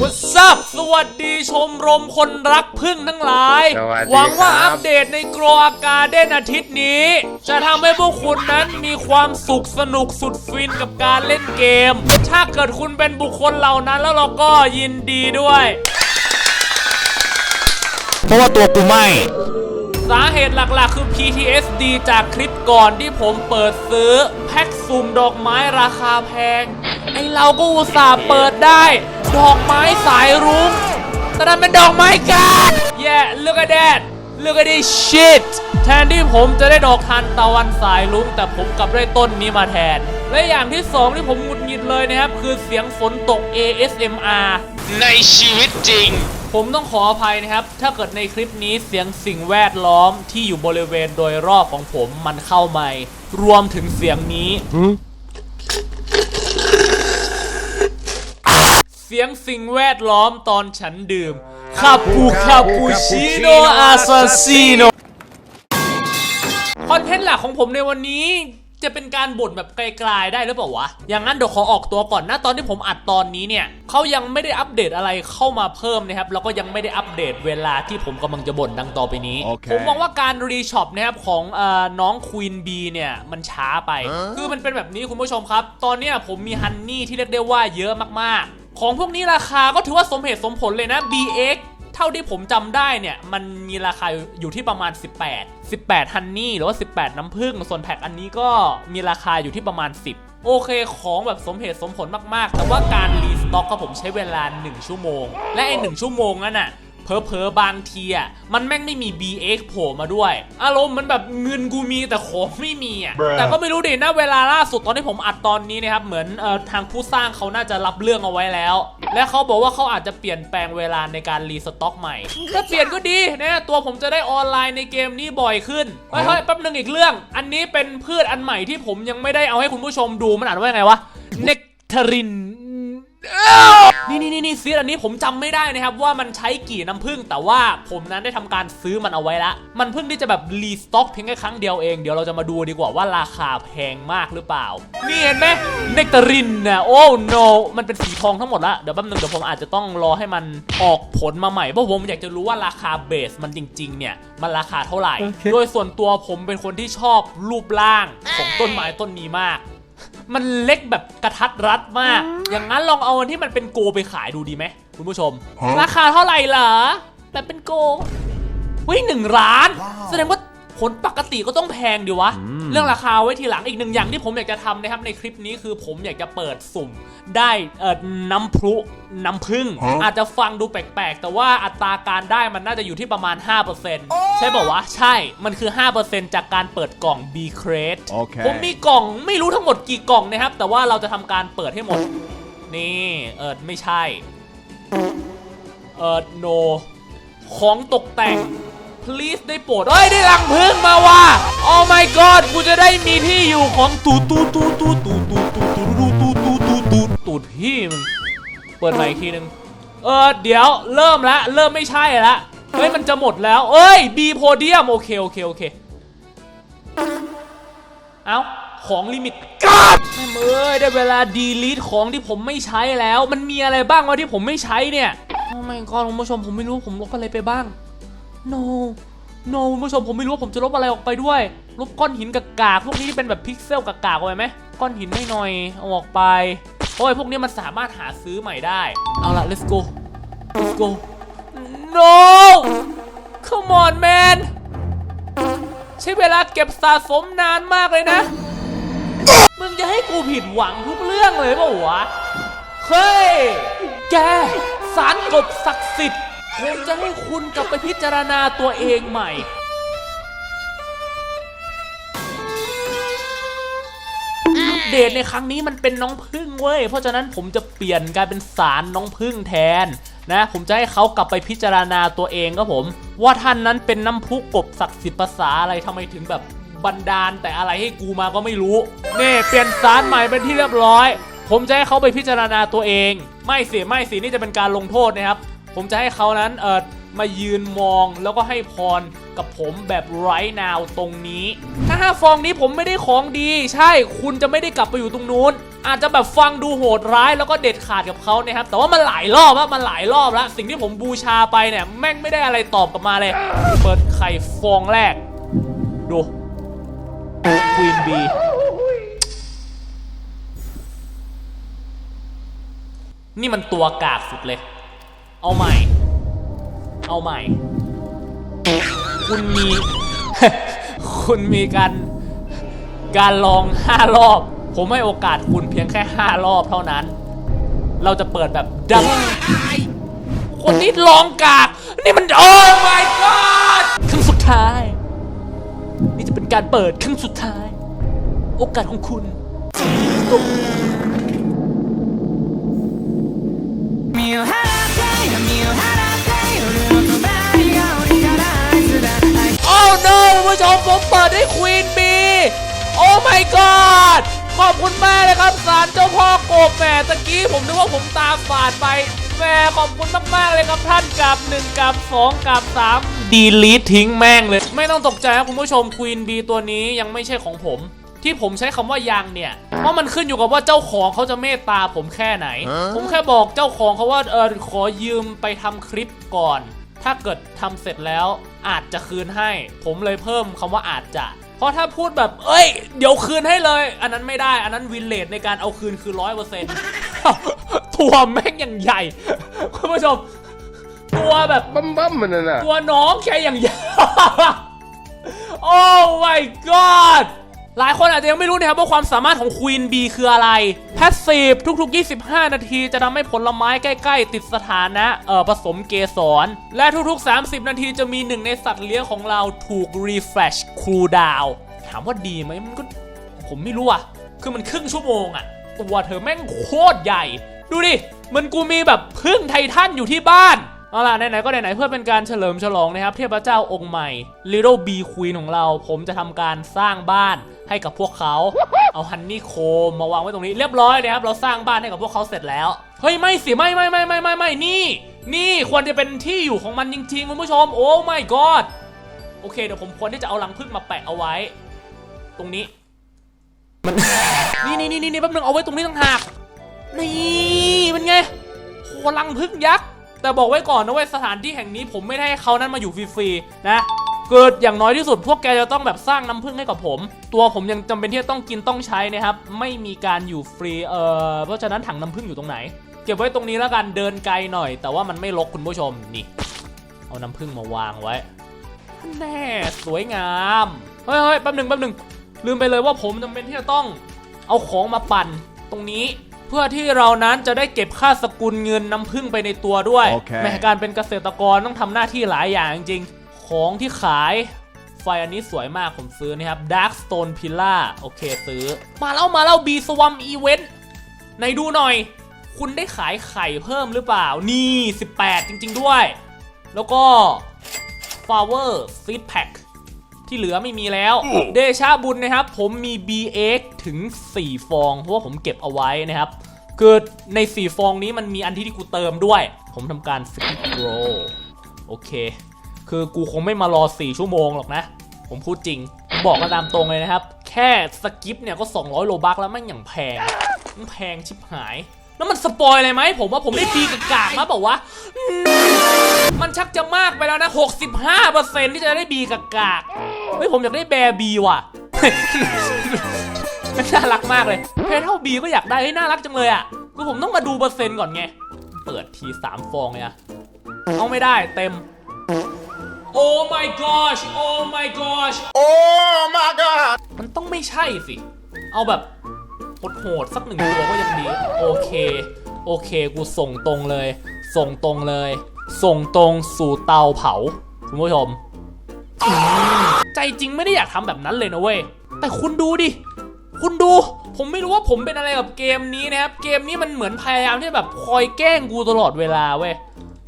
What's up สวัสดีชมรมคนรักพึ่งทั้งหลาย สวัสดีหวังว่าครับอัปเดตในกรออากาเดนอาทิตย์นี้ จะทำให้พวกคุณนั้นมีความสุขสนุกสุดฟินกับการเล่นเกม ถ้าเกิดคุณเป็นบุคคลเหล่านั้นแล้วเราก็ยินดีด้วย เพราะว่าตัวกูไหม่ สาเหตุหลักๆ คือ PTSD จากคลิปก่อนที่ผมเปิดซื้อ แพ็คสุ่มดอกไม้ราคาแพง ไอเราก็อุตส่าห์เปิดได้ ดอกไม้สายรุ้งแต่นั้นเป็นดอกไม้กัน Yeah look at that look at this shit แทนที่ผมจะได้ดอกทานตะวันสายรุ้งแต่ผมกลับได้ต้นนี้มาแทน และอย่างที่สองที่ผมหงุดหงิดเลยนะครับ คือเสียงฝนตก ASMR ในชีวิตจริง ผมต้องขออภัยนะครับ ถ้าเกิดในคลิปนี้เสียงสิ่งแวดล้อมที่อยู่บริเวณโดยรอบของผมมันเข้ามารวมถึงเสียงนี้ เสียงสิ่งแวดล้อมตอนฉันดื่มคาปูคาปูชิโนอาซาซิโนคอนเทนต์หลักของผมในวันนี้จะเป็นการบ่นแบบไกลๆได้หรือเปล่าวะ อย่างนั้นเดี๋ยวขอออกตัวก่อนนะ ตอนที่ผมอัดตอนนี้เนี่ยเขายังไม่ได้อัปเดตอะไรเข้ามาเพิ่มนะครับ แล้วก็ยังไม่ได้อัปเดตเวลาที่ผมกำลังจะบ่นดังต่อไปนี้โอเคผมมองว่าการรีช็อปนะครับของเออน้องควีนบีเนี่ยมันช้าไป คือมันเป็นแบบนี้คุณผู้ชมครับ ตอนเนี้ยผมมีฮันนี่ที่เรียกได้ว่าเยอะมากๆ ของพวกนี้ราคาก็ถือว่าสมเหตุสมผลเลยนะ BX เท่าที่ผมจำได้เนี่ย มันมีราคาอยู่ที่ประมาณ 18 18ฮันนี่หรือว่า 18 น้ำผึ้งส่วนแพ็คอันนี้ก็มีราคาอยู่ที่ประมาณ 10 โอเคของแบบสมเหตุสมผลมากๆ แต่ว่าการรีสต็อกก็ผมใช้เวลา 1 ชั่วโมง และไอ้1ชั่วโมงนั่นน่ะ เพอๆบางทีอะมันแม่งไม่มี BX โผล่มาด้วยอารมณ์มันแบบเงินกูมีแต่ของไม่มีอะแต่ก็ไม่รู้ดินะเวลาล่าสุดตอนที่ผมอัดตอนนี้นะครับเหมือนเอ่อทางผู้สร้างเขาน่าจะรับเรื่องเอาไว้แล้ว และเขาบอกว่าเขาอาจจะเปลี่ยนแปลงเวลาในการรีสต็อกใหม่ถ้าเปลี่ยนก็ดีนะตัวผมจะได้ออนไลน์ในเกมนี้บ่อยขึ้นเฮ้ยเฮ้ยแป๊บนึงอีกเรื่อง อันนี้เป็นพืชอันใหม่ที่ผมยังไม่ได้เอาให้คุณผู้ชมดูมันอ่านว่าไงวะเนกทริน นี่นี่นี่นี่ซีดอันนี้ผมจำไม่ได้นะครับว่ามันใช้กี่น้ำผึ้งแต่ว่าผมนั้นได้ทำการซื้อมันเอาไว้ละ มันเพิ่งที่จะแบบรีสต็อกเพียงแค่ครั้งเดียวเองเดี๋ยวเราจะมาดูดีกว่าว่าราคาแพงมากหรือเปล่า นี่เห็นไหมเนกตารินนะโอ้ no มันเป็นสีทองทั้งหมดละเดี๋ยวแป๊บนึงเดี๋ยวผมอาจจะต้องรอให้มันออกผลมาใหม่เพราะผมอยากจะรู้ว่าราคาเบสมันจริง ๆ เนี่ยมันราคาเท่าไหร่ โดยส่วนตัวผมเป็นคนที่ชอบรูปร่างของต้นไม้ต้นนี้มาก มันเล็กแบบกระทัดรัดมาก อย่างนั้นลองเอาอันที่มันเป็นโกไปขายดูดีไหมคุณผู้ชม ราคาเท่าไหร่เหรอแบบเป็นโกเฮ้ยหนึ่งล้าน แสดงว่าผลปกติก็ต้องแพงดิวะ เรื่องราคาไว้ทีหลังอีกหนึ่งอย่างที่ผมอยากจะทำนะครับในคลิปนี้คือผมอยากจะเปิดสุ่มได้เอ่อน้ำพรุน้ำผึ้งอาจจะฟังดูแปลกๆ แต่ว่าอัตราการได้มันน่าจะอยู่ที่ประมาณ 5%ใช่ป่าวะ ใช่ มันคือ 5%จากการเปิดกล่อง B Crate โอเคผมมีกล่องไม่รู้ทั้งหมดกี่กล่องนะครับ แต่ว่าเราจะทำการเปิดให้หมด นี่เออไม่ใช่ เออ no ของตกแต่ง please ได้โปรดเอ้ย ได้รังพึ่งมาว่ะ oh my god กูจะได้มีที่อยู่ของตูดตูดตูดตูดตูดตูดตูดตูดตูดตูดตูดตูดตูดตูดพี่มึงเปิดใหม่อีกทีนึง เออเดี๋ยวเริ่มละ เริ่มไม่ใช่ละเฮ้ย มันจะหมดแล้ว เอ้ย B โพเดียม โอเค โอเค โอเค เอ้า ของลิมิตกัดแม่เอ้ยได้เวลาดีลีทของที่ผมไม่ใช้แล้ว มันมีอะไรบ้างวะที่ผมไม่ใช้เนี่ยโอ้ไม่ก็คุณผู้ชมผมไม่รู้ผมลบอะไรไปบ้าง no no คุณผู้ชมผมไม่รู้ว่าผมจะลบอะไรออกไปด้วย ลบก้อนหินกากาพวกนี้ที่เป็นแบบพิกเซลกากๆเอาไว้ไหมก้อนหินไม่หน่อยเอาออกไปเพราะไอ้ยพวกนี้มันสามารถหาซื้อใหม่ได้ เอาละ let's go let's go no come on man ใช้เวลาเก็บสะสมนานมากเลยนะ จะให้กูผิดหวังทุกเรื่องเลยเปล่าวะ เฮ้ย แก สารกบศักดิ์สิทธิ์ผมจะให้คุณกลับไปพิจารณาตัวเองใหม่ เดตในครั้งนี้มันเป็นน้องพึ่งเว้ย เพราะฉะนั้นผมจะเปลี่ยนกลายเป็นสารน้องพึ่งแทนนะ ผมจะให้เขากลับไปพิจารณาตัวเองครับผม ว่าท่านนั้นเป็นน้ำพุกบศักดิ์สิทธิ์ภาษาอะไรทำไมถึงแบบ บันดาลแต่อะไรให้กูมาก็ไม่รู้นี่เปลี่ยนสารใหม่เป็นที่เรียบร้อย ผมจะให้เขาไปพิจารณาตัวเอง ไม่สิไม่สินี่จะเป็นการลงโทษนะครับ ผมจะให้เขานั้นเออมายืนมองแล้วก็ให้พรกับผมแบบไร้นาวตรงนี้ ถ้าห้าฟองนี้ผมไม่ได้ของดี ใช่คุณจะไม่ได้กลับไปอยู่ตรงนู้น อาจจะแบบฟังดูโหดร้ายแล้วก็เด็ดขาดกับเขานะครับ แต่ว่ามันหลายรอบแล้วมันหลายรอบแล้ว สิ่งที่ผมบูชาไปเนี่ย แม่งไม่ได้อะไรตอบกลับมาเลย เปิดไข่ฟองแรก ดู บีนี่มันตัวกากสุดเลย เอาใหม่ เอาใหม่ คุณมี คุณมีการ การลองห้ารอบ ผมให้โอกาสคุณเพียงแค่ห้ารอบเท่านั้น เราจะเปิดแบบดังคนที่ลองกาก นี่มันโอ้ my god ครั้งสุดท้าย นี่จะเป็นการเปิดครั้งสุดท้าย โอกาสของคุณโอ้ no คุณผู้ชมผมเปิดให้ควีนบีโอ้ my กอดขอบคุณแม่เลยครับสารเจ้าพ่อกบแหมตะกี้ผมนึกว่าผมตาฝาดไปแหมขอบคุณมากๆเลยครับท่านกับ 1 กับ 2 กับ 3 ดีลีททิ้งแม่งเลย ไม่ต้องตกใจครับคุณผู้ชมควีนบีตัวนี้ยังไม่ใช่ของผม ที่ผมใช้คำว่ายังเนี่ยเพราะมันขึ้นอยู่กับว่าเจ้าของเขาจะเมตตาผมแค่ไหน ผมแค่บอกเจ้าของเขาว่าเออขอยืมไปทำคลิปก่อน ถ้าเกิดทำเสร็จแล้วอาจจะคืนให้ ผมเลยเพิ่มคำว่าอาจจะ เพราะถ้าพูดแบบ เอ้ย เดี๋ยวคืนให้เลย อันนั้นไม่ได้ อันนั้นวินเลทในการเอาคืนคือร้อยเปอร์เซ็นต์ตัวแม่งอย่างใหญ่ คุณผู้ชม ตัวแบบบั้มบั้มมันน่ะนะตัวน้องแค่อย่างใหญ่ โอ้ my god หลายคนอาจจะยังไม่รู้นะครับว่าความสามารถของ Queen Bee คืออะไร Passive ทุกๆ 25 นาทีจะทำให้ผลไม้ใกล้ ๆ ติดสถานะเอ่อผสมเกสร และทุกๆ 30 นาทีจะมีหนึ่งในสัตว์เลี้ยงของเราถูก refresh cool down ถามว่าดีไหมมันก็ ผมไม่รู้อะคือมันครึ่งชั่วโมงอะตัวเธอแม่งโคตรใหญ่ ดูดิ มันกูมีแบบพึ่งไททันอยู่ที่บ้านเอาล่ะไหนๆก็ไหนๆเพื่อเป็นการเฉลิมฉลองนะครับ เทพเจ้าองค์ใหม่ Little B Queen ของเรา ผมจะทำการสร้างบ้าน ให้กับพวกเขา เอาฮันนี่โคมมาวางไว้ตรงนี้เรียบร้อยเลยครับ เราสร้างบ้านให้กับพวกเขาเสร็จแล้ว เฮ้ยไม่สิไม่ไม่ไม่ไม่ไม่ไม่นี่ นี่ควรจะเป็นที่อยู่ของมันจริงๆคุณผู้ชม โอ้ my god โอเคเดี๋ยวผมควรที่จะเอารังผึ้งมาแปะเอาไว้ ตรงนี้ มัน นี่นี่นี่นี่แป๊บนึงเอาไว้ตรงนี้ต่างหากนี่เป็นไงโหรังพึ่งยักษ์แต่บอกไว้ก่อนนะเว้ยสถานที่แห่งนี้ผมไม่ได้ให้เขานั้นมาอยู่ฟรีๆนะ เกิดอย่างน้อยที่สุดพวกแกจะต้องแบบสร้างน้ำพึ่งให้กับผม ตัวผมยังจำเป็นที่จะต้องกินต้องใช้นะครับ ไม่มีการอยู่ฟรีเออเพราะฉะนั้นถังน้ำพึ่งอยู่ตรงไหน เก็บไว้ตรงนี้แล้วกันเดินไกลหน่อย แต่ว่ามันไม่รกคุณผู้ชมนี่ เอาน้ำพึ่งมาวางไว้แน่สวยงามเฮ้ยเฮ้ยแป๊บหนึ่งแป๊บหนึ่งลืมไปเลยว่าผมจำเป็นที่จะต้องเอาของมาปั่นตรงนี้เพื่อที่เรานั้นจะได้เก็บค่าสกุลเงินน้ำพึ่งไปในตัวด้วยโอเคแม้การเป็นเกษตรกรต้องทำหน้าที่หลายอย่างจริงๆ ของที่ขายไฟอันนี้สวยมากผมซื้อนะครับ Dark Stone Pillar โอเคซื้อ มาแล้วมาแล้ว B Swam Event ไหนดูหน่อย คุณได้ขายไข่เพิ่มหรือเปล่า นี่ 18 จริง ๆด้วย แล้วก็ Flower Seed Pack ที่เหลือไม่มีแล้ว เดชาบุญนะครับ ผมมี BX ถึง 4 ฟอง เพราะว่าผมเก็บเอาไว้นะครับ คือใน 4 ฟองนี้มันมีอันที่ที่กูเติมด้วย ผมทำการ Skip Roll โอเค คือกูคงไม่มารอ 4 ชั่วโมงหรอกนะ ผมพูดจริง บอกกันตามตรงเลยนะครับ แค่สกิปเนี่ยก็ 200 โลบักแล้วแม่งอย่างแพงมันแพงชิบหาย แล้วมันสปอยอะไรไหม ผมว่าผมได้ดีกับกากมาบอกว่า มันชักจะมากไปแล้วนะ 65%ที่จะได้บีกับกากเฮ้ยผมอยากได้แบร์บีว่ะมันน่ารักมากเลยเพเท่าบีก็อยากได้เฮ้ยน่ารักจังเลยอะคือผมต้องมาดูเปอร์เซ็นต์ก่อนไง เปิดที3ฟองเลยอะเอาไม่ได้เต็ม โอ้ my gosh โอ้ my gosh โอ้ my god มันต้องไม่ใช่สิ เอาแบบโหดๆสักหนึ่งตัวก็ยังดี โอเค โอเค กูส่งตรงเลย ส่งตรงเลย ส่งตรงสู่เตาเผา คุณผู้ชมอืมใจจริงไม่ได้อยากทำแบบนั้นเลยนะเว้ย แต่คุณดูดิ คุณดู ผมไม่รู้ว่าผมเป็นอะไรกับเกมนี้นะครับ เกมนี้มันเหมือนพยายามที่แบบคอยแกล้งกูตลอดเวลาเว้ย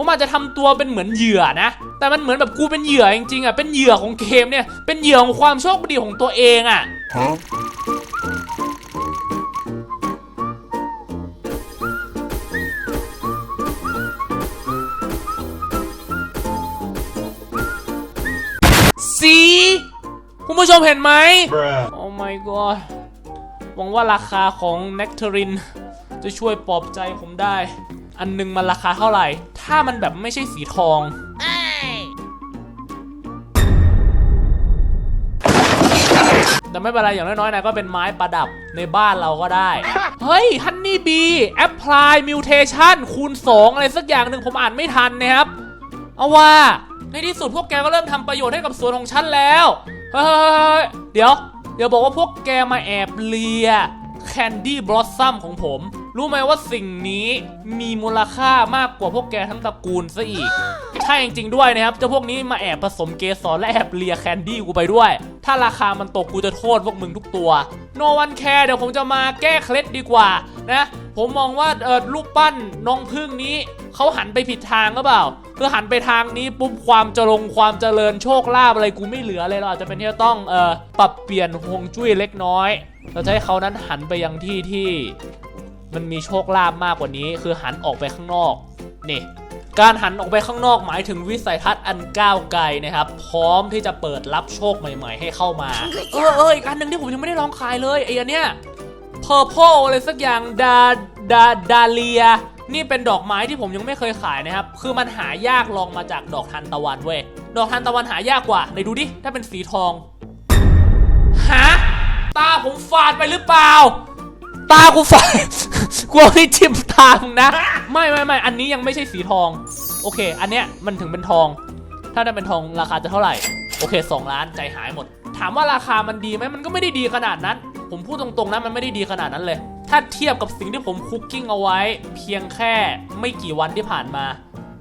ผมอาจจะทำตัวเป็นเหมือนเหยื่อนะ แต่มันเหมือนแบบกูเป็นเหยื่อจริงๆอะ เป็นเหยื่อของเกมเนี่ย เป็นเหยื่อของความโชคดีของตัวเองอะสีคุณผู้ชมเห็นไหมโอ้ my god หวังว่าราคาของเนคเทอรินจะช่วยปลอบใจผมได้ อันหนึงมันราคาเท่าไหร่ ถ้ามันแบบไม่ใช่สีทองแต่ไม่เป็นไรอย่างน้อยๆนายก็เป็นไม้ประดับในบ้านเราก็ได้ เฮ้ยฮันนี่บีแอปพลายมิวเทชันคูณ 2 อะไรสักอย่างหนึ่งผมอ่านไม่ทันนะครับ เอาว่า ในที่สุดพวกแกก็เริ่มทำประโยชน์ให้กับสวนของฉันแล้ว เฮ้ยเดี๋ยว เดี๋ยวบอกว่าพวกแกมาแอบเลียแคนดี้บลอสซัมของผม รู้ไหมว่าสิ่งนี้มีมูลค่ามากกว่าพวกแกทั้งตระกูลซะอีก ใช่จริงๆด้วยนะครับเจ้าพวกนี้มาแอบผสมเกสรและแอบเลียแคนดี้กูไปด้วย ถ้าราคามันตกกูจะโทษพวกมึงทุกตัว โนวันแคร์เดี๋ยวผมจะมาแก้เคล็ดดีกว่านะผมมองว่าเออรูปปั้นน้องพึ่งนี้เขาหันไปผิดทางหรือเปล่าคือหันไปทางนี้ปุ๊บความเจริญความเจริญโชคลาภอะไรกูไม่เหลือเลยเราอาจจะเป็นที่จะต้องเอ่อปรับเปลี่ยนฮวงจุ้ยเล็กน้อย เราจะให้เขานั้นหันไปยังที่ที่ มันมีโชคลาภมากกว่านี้คือหันออกไปข้างนอกนี่การหันออกไปข้างนอกหมายถึงวิสัยทัศน์อันก้าวไกลนะครับ พร้อมที่จะเปิดรับโชคใหม่ ๆ ให้เข้ามา เออเอออีกอันหนึ่งที่ผมยังไม่ได้ลองขายเลยไอ้อันเนี้ย purple อะไรสักอย่างดาดาดาเลีย นี่เป็นดอกไม้ที่ผมยังไม่เคยขายนะครับ คือมันหายากลองมาจากดอกทันตะวันเว้ยดอกทันตะวันหายากกว่าไหนดูดิถ้าเป็นสีทองฮะตาผมฝาดไปหรือเปล่า ตากูฝาดกลัวที่จิ้มตามึงนะ ไม่ไม่ไม่อันนี้ยังไม่ใช่สีทอง โอเค อันเนี้ยมันถึงเป็นทอง ถ้าได้เป็นทองราคาจะเท่าไหร่ โอเค 2 ล้านใจหายหมด ถามว่าราคามันดีไหมมันก็ไม่ได้ดีขนาดนั้น ผมพูดตรงๆนะมันไม่ได้ดีขนาดนั้นเลย ถ้าเทียบกับสิ่งที่ผมคุกกิ้งเอาไว้ เพียงแค่ไม่กี่วันที่ผ่านมา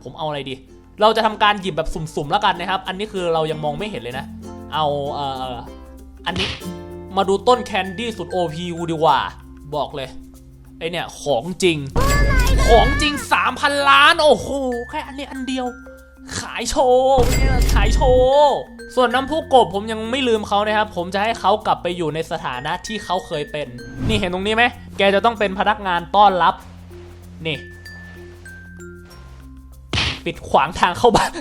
ผมเอาอะไรดี เราจะทำการหยิบแบบสุ่มๆแล้วกันนะครับ อันนี้คือเรายังมองไม่เห็นเลยนะ เอาเอ่ออันนี้มาดูต้นแคนดี้สุด OP กูดีกว่า บอกเลย ไอเนี่ยของจริง ของจริง 3,000 ล้าน โอ้โห แค่อันนี้อันเดียว ขายโชว์เนี่ยขายโชว์ส่วนน้ำพุกบผมยังไม่ลืมเขานะครับ ผมจะให้เขากลับไปอยู่ในสถานะที่เขาเคยเป็น นี่เห็นตรงนี้ไหม แกจะต้องเป็นพนักงานต้อนรับ นี่ ปิดขวางทางเข้าบ้าน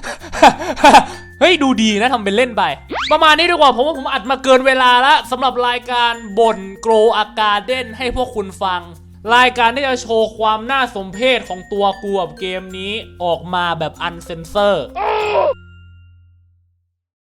เฮ้ยดูดีนะทำเป็นเล่นไป ประมาณนี้ดีกว่าผมว่าผมอัดมาเกินเวลาแล้วสำหรับรายการบ่นโกรอาการเด่นให้พวกคุณฟัง รายการที่จะโชว์ความน่าสมเพชของตัวกูกับเกมนี้ออกมาแบบอันเซนเซอร์